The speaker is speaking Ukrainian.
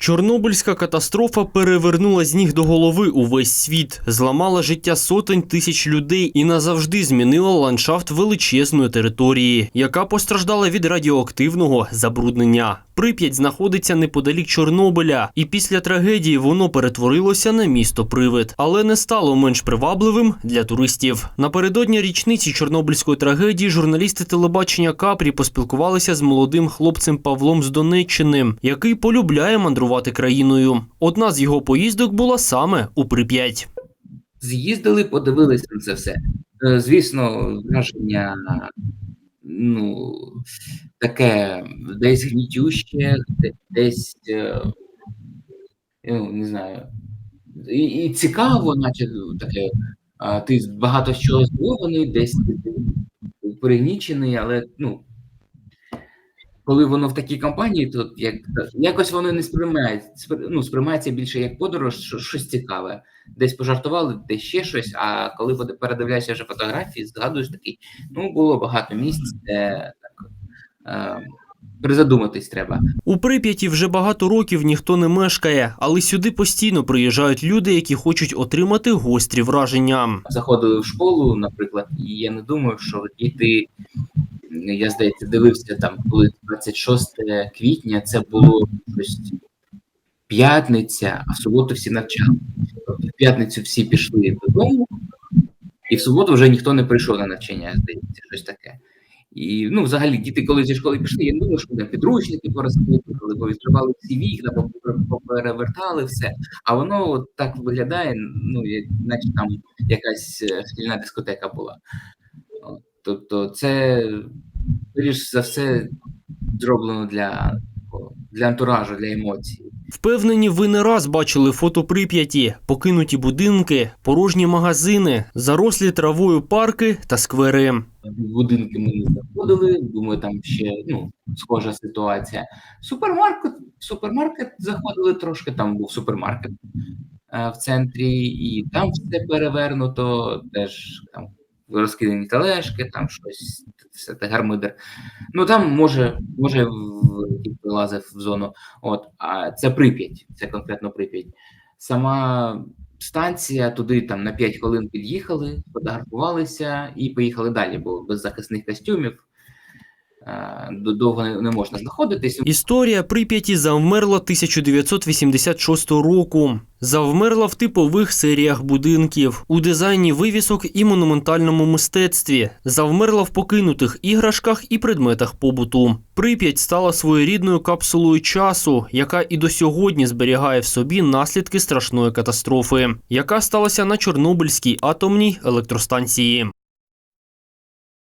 Чорнобильська катастрофа перевернула з ніг до голови увесь світ, зламала життя сотень тисяч людей і назавжди змінила ландшафт величезної території, яка постраждала від радіоактивного забруднення. Прип'ять знаходиться неподалік Чорнобиля, і після трагедії воно перетворилося на місто привид, але не стало менш привабливим для туристів. Напередодні річниці Чорнобильської трагедії журналісти телебачення Капрі поспілкувалися з молодим хлопцем Павлом з Донеччини, який полюбляє мандрувати країною. Одна з його поїздок була саме у Прип'ять. З'їздили, подивилися на це все. Е, Звісно, враження ну, таке десь гнітюще, десь е, ну, не знаю. І, і цікаво, наче таке. Ти багато чого здивований, десь пригнічений, але ну. Коли воно в такій компанії, то як, якось воно не сприймається, спри- ну, сприймається більше як подорож, що, щось цікаве. Десь пожартували, десь ще щось. А коли передивляєшся вже фотографії, згадуєш такий, ну було багато місць, де так е, призадуматись треба. У Прип'яті вже багато років ніхто не мешкає, але сюди постійно приїжджають люди, які хочуть отримати гострі враження. Заходили в школу, наприклад, і я не думаю, що діти. Я здається, дивився там, коли 26 квітня, це було щось п'ятниця, а в суботу всі навчали. Тобто в п'ятницю всі пішли додому, і в суботу вже ніхто не прийшов на навчання, здається, щось таке. І ну, взагалі, діти, коли зі школи пішли, я не думаю, що вони підручники порозпитували, повідкривали всі вікна, попер- поперевертали все. А воно от так виглядає, ну, як, наче там якась е, шкільна дискотека була. Тобто, це, скоріш за все, зроблено для, для антуражу, для емоцій. Впевнені, ви не раз бачили фото Прип'яті, покинуті будинки, порожні магазини, зарослі травою парки та сквери. Будинки ми не заходили, думаю, там ще ну, схожа ситуація. Супермаркет, супермаркет заходили трошки, там був супермаркет е, в центрі, і там все перевернуто, теж там розкидані тележки, там щось, все те гармидер. Ну там може, може вилазив в зону. От, а це Прип'ять, це конкретно Прип'ять. Сама станція туди там на 5 хвилин під'їхали, фотографувалися і поїхали далі, бо без захисних костюмів довго не, не можна знаходитись. Історія Прип'яті завмерла 1986 року. Завмерла в типових серіях будинків, у дизайні вивісок і монументальному мистецтві. Завмерла в покинутих іграшках і предметах побуту. Прип'ять стала своєрідною капсулою часу, яка і до сьогодні зберігає в собі наслідки страшної катастрофи, яка сталася на Чорнобильській атомній електростанції.